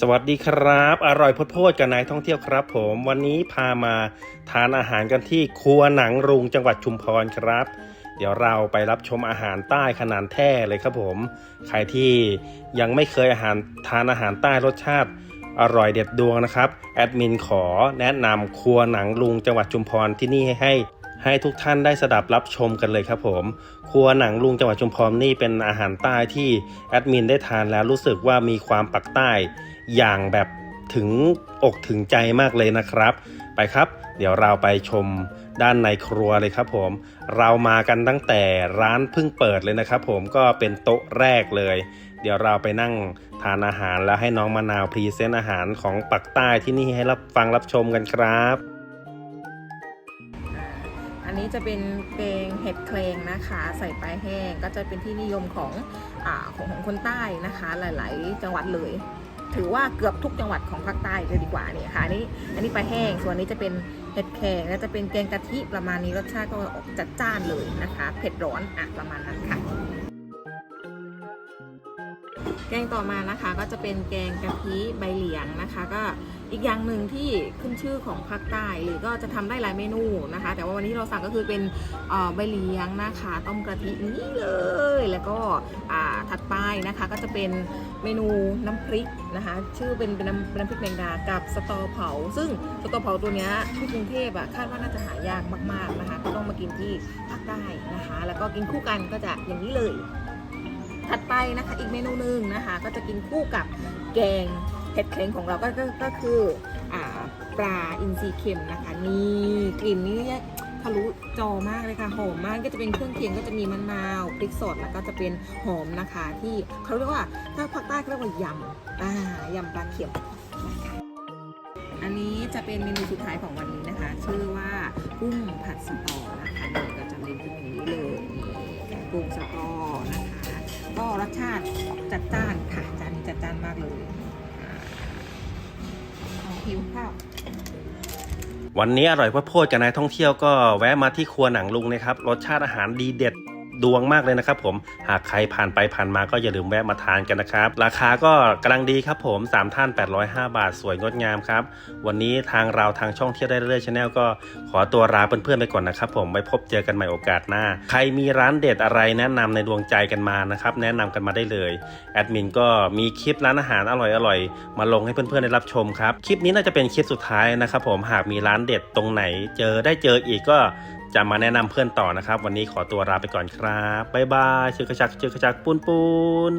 สวัสดีครับ อร่อยพดโพดกับนายท่องเที่ยวครับ ผมวันนี้พามาทานอาหารกันที่ครัวหนังรุงจังหวัดชุมพรครับ เดี๋ยวเราไปรับชมอาหารใต้ขนาดแท้เลยครับผม ใครที่ยังไม่เคยอาหารทานอาหารใต้รสชาติ อร่อยเด็ดดวงนะครับ แอดมินขอแนะนำครัวหนังลุงจังหวัดชุมพรที่นี่ให้ ให้ทุกท่านได้สดับรับชมกันเลยครับผม ครัวหนังลุงจังหวัดชุมพรนี่เป็นอาหารใต้ที่แอดมินได้ทานแล้วรู้สึกว่ามีความปักใต้อย่างแบบถึงอกถึงใจมากเลยนะครับ ไปครับ เดี๋ยวเราไปชมด้านในครัวเลยครับผม เรามากันตั้งแต่ร้านเพิ่งเปิดเลยนะครับผมก็เป็นโต๊ะแรกเลย เดี๋ยวเราไปนั่งทานอาหารแล้วให้น้องมะนาวพรีเซนต์อาหารของปักใต้ที่นี่ให้รับฟังรับชมกันครับ อันนี้จะเป็นแกงเห็ดเคลงนะคะ ใส่ปลายแห้งก็จะเป็นที่นิยมของอของของคนใต้นะคะ หลาย ๆ จังหวัดเลย ถือว่าเกือบทุกจังหวัดของภาคใต้เลยดีกว่าเนี่ยค่ะอันนี้อันนี้ปลาแห้งส่วนนี้จะเป็นเห็ดแครงและจะเป็นแกงกะทิประมาณนี้รสชาติก็จัดจ้านเลยนะคะ เผ็ดร้อนอะประมาณนั้นค่ะ แกงต่อมานะคะก็จะเป็นแกงกะทิใบเหลียงนะคะ ก็อีกอย่างหนึ่งที่ขึ้นชื่อของภาคใต้หรือก็จะทำได้หลายเมนูนะคะ แต่ว่าวันนี้เราสั่งก็คือเป็นใบเหลียงนะคะต้มกะทินี่เลย แล้วก็ถัดไปนะคะก็จะเป็นเมนูน้ำพริกนะคะ ชื่อเป็นน้ำน้ำพริกแมงดากับสตอเผา ซึ่งสตอเผาตัวเนี้ยที่กรุงเทพอะคาดว่าน่าจะหายากมากๆนะคะก็ต้องมากินที่ภาคใต้นะคะ แล้วก็กินคู่กันก็จะอย่างนี้เลย ถัดไปนะคะ อีกเมนูหนึ่งนะคะ ก็จะกินคู่กับแกงเห็ดเคลงของเราก็ก็ก็คืออปลาอินทรีเค็มนะคะ นี่กลิ่นนี้ทะลุจอมากเลยค่ะหอมมากก็จะเป็นเครื่องเคียงก็จะมีมะนาวพริกสดแล้วก็จะเป็นหอมนะคะ ที่เขาเรียกว่าถ้าภาคใต้เขาเรียกว่ายำอ่ายำปลาเข็มนะคะอันนี้จะเป็นเมนูสุดท้ายของวันนี้นะคะ ชื่อว่ากุ้งผัดสตอนะคะนี่ก็จะเป็นแบบนี้เลยกุ้งสตอนะคะ ก็รสชาติจัดจ้านค่ะจานนี้จัดจ้านมากเลยอ่าเอาหิวข้าววันนี้อร่อยพดโพดกับนายท่องเที่ยวก็แวะมาที่ครัวหนังลุงนะครับ รสชาติอาหารดีเด็ด ดวงมากเลยนะครับผมหากใครผ่านไปผ่านมาก็อย่าลืมแวะมาทานกันนะครับ ราคาก็กำลังดีครับผม 3 ท่าน 805 บาทสวยงดงามครับ วันนี้ทางเราทางช่องเที่ยวได้เรื่อยชาแนลก็ขอตัวลาเพื่อนๆไปก่อนนะครับผมไว้พบเจอกันใหม่โอกาสหน้า ใครมีร้านเด็ดอะไรแนะนำในดวงใจกันมานะครับแนะนำกันมาได้เลยแอดมินก็มีคลิปร้านอาหารอร่อยๆมาลงให้เพื่อนๆได้รับชมครับคลิปนี้น่าจะเป็นคลิปสุดท้ายนะครับผมหากมีร้านเด็ดตรงไหน เจอได้เจออีกก็ จะมาแนะนำเพื่อนต่อนะครับ วันนี้ขอตัวลาไปก่อนครับบ๊ายบายชื่อกระชักชื่อกระชักปูนปูน